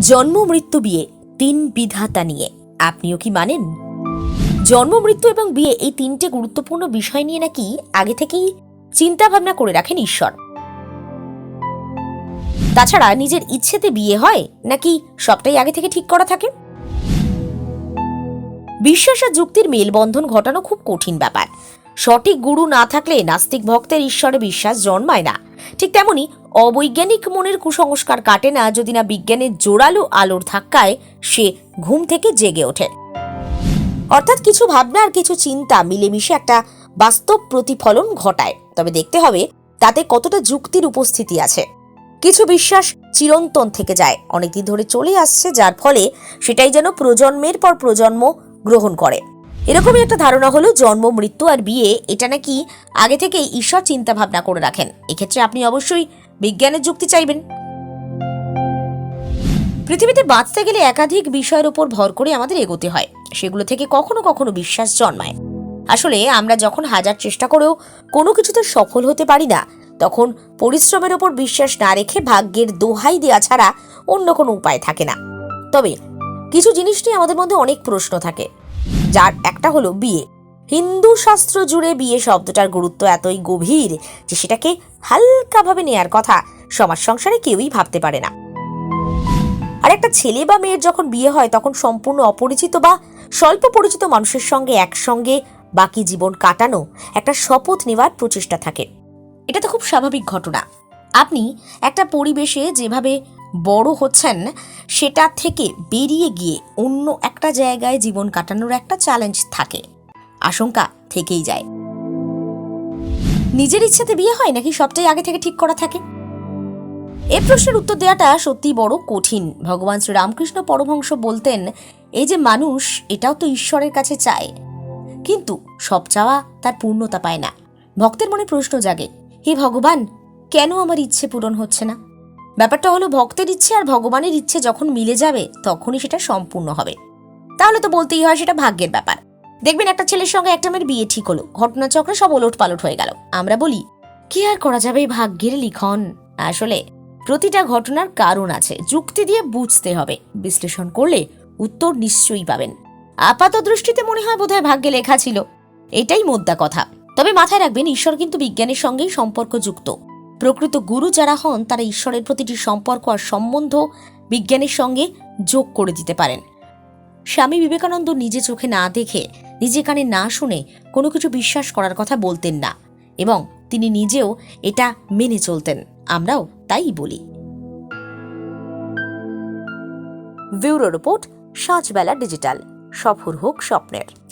জন্ম, মৃত্যু, বিয়ে, তিন বিধাতা নিয়ে। আপনিও কি মানেন? জন্ম, মৃত্যু এবং বিয়ে এই তিনটে গুরুত্বপূর্ণ বিষয় নিয়ে নাকি আগে থেকেই চিন্তা ভাবনা করে রাখেন ঈশ্বর? তাছাড়া নিজের ইচ্ছেতে বিয়ে হয় নাকি সবটাই আগে থেকে ঠিক করা থাকে? বিশ্বাস আর যুক্তির মেলবন্ধন ঘটানো খুব কঠিন ব্যাপার। সঠিক গুরু না থাকলে নাস্তিক ভক্তের ঈশ্বরে বিশ্বাস জন্মায় না। ঠিক তেমনি অবৈজ্ঞানিক মনের কুসংস্কার কাটে না যদি না বিজ্ঞানের জোরালো আলোর ধাক্কায় সে ঘুম থেকে জেগে ওঠে। অর্থাৎ কিছু ভাবনা আর কিছু চিন্তা মিলেমিশে একটা বাস্তব প্রতিফলন ঘটায়। তবে দেখতে হবে তাতে কতটা যুক্তির উপস্থিতি আছে। কিছু বিশ্বাস চিরন্তন থেকে যায়, অনেকদিন ধরে চলে আসছে, যার ফলে সেটাই যেন প্রজন্মের পর প্রজন্ম গ্রহণ করে। এরকমই একটা ধারণা হলো জন্ম, মৃত্যু আর বিয়ে, এটা নাকি আগে থেকে ঈশ্বর চিন্তা ভাবনা করে রাখেন। এক্ষেত্রে আপনি অবশ্যই বিজ্ঞানের যুক্তি চাইবেন। পৃথিবীতে বাঁচতে গেলে একাধিক বিষয়ের উপর ভর করে আমাদের এগোতে হয়। সেগুলো থেকে কখনো কখনো বিশ্বাস জন্মায়। আসলে আমরা যখন হাজার চেষ্টা করেও কোনো কিছুতে সফল হতে পারি না, তখন পরিশ্রমের ওপর বিশ্বাস না রেখে ভাগ্যের দোহাই দেওয়া ছাড়া অন্য কোনো উপায় থাকে না। তবে কিছু জিনিস নিয়ে আমাদের মধ্যে অনেক প্রশ্ন থাকে। যার একটা হলো বিয়ে। হিন্দু শাস্ত্র জুড়ে বিয়ে শব্দটার গুরুত্ব এতই গভীর যে সেটাকে হালকাভাবে নেয়ার কথা সমাজ সংসারে কেউই ভাবতে পারে না। আর একটা ছেলে বা মেয়ের যখন বিয়ে হয়, তখন সম্পূর্ণ অপরিচিত বা স্বল্প পরিচিত মানুষের সঙ্গে একসঙ্গে বাকি জীবন কাটানো একটা শপথ নেওয়ার প্রচেষ্টা থাকে। এটা তো খুব স্বাভাবিক ঘটনা। আপনি একটা পরিবেশে যেভাবে বড় হচ্ছেন, সেটা থেকে বেরিয়ে গিয়ে অন্য একটা জায়গায় জীবন কাটানোর একটা চ্যালেঞ্জ থাকে। আশঙ্কা থেকেই যায়। নিজের ইচ্ছাতে বিয়ে হয় নাকি সবটাই আগে থেকে ঠিক করা থাকে? এ প্রশ্নের উত্তর দেওয়াটা সত্যি বড় কঠিন। ভগবান শ্রীরামকৃষ্ণ পরমহংস বলতেন এই যে মানুষ, এটাও তো ঈশ্বরের কাছে চায়। কিন্তু সব চাওয়া তার পূর্ণতা পায় না। ভক্তের মনে প্রশ্ন জাগে, হে ভগবান, কেন আমার ইচ্ছে পূরণ হচ্ছে না? ব্যাপারটা হলো ভক্তের ইচ্ছে আর ভগবানের ইচ্ছে যখন মিলে যাবে, তখনই সেটা সম্পূর্ণ হবে। তাহলে তো বলতেই হয় সেটা ভাগ্যের ব্যাপার। দেখবেন একটা ছেলের সঙ্গে একটা মেয়ের বিয়ে ঠিক হলো, ঘটনাচক্রে সব ওলট পালট হয়ে গেল। আমরা বলি, কি আর করা যাবে ভাগ্যের লিখন? আসলে প্রতিটা ঘটনার কারণ আছে, যুক্তি দিয়ে বুঝতে হবে, বিশ্লেষণ করলে উত্তর নিশ্চয়ই পাবেন। আপাত দৃষ্টিতে মনে হয় বোধহয় ভাগ্যে লেখা ছিল। এটাই মোদ্দা কথা। তবে মাথায় রাখবেন, ঈশ্বর কিন্তু বিজ্ঞানের সঙ্গেই সম্পর্কযুক্ত। প্রকৃত গুরু যারা হন, তারা ঈশ্বরের প্রতিটি সম্পর্ক আর সম্বন্ধ বিজ্ঞানের সঙ্গে যোগ করে দিতে পারেন। স্বামী বিবেকানন্দ নিজে চোখে না দেখে, নিজে কানে না শুনে কোনো কিছু বিশ্বাস করার কথা বলতেন না এবং তিনি নিজেও এটা মেনে চলতেন। আমরাও তাই বলি। ব্যুরো রিপোর্ট, সাঁচবেলা ডিজিটাল। সফর হোক স্বপ্নের।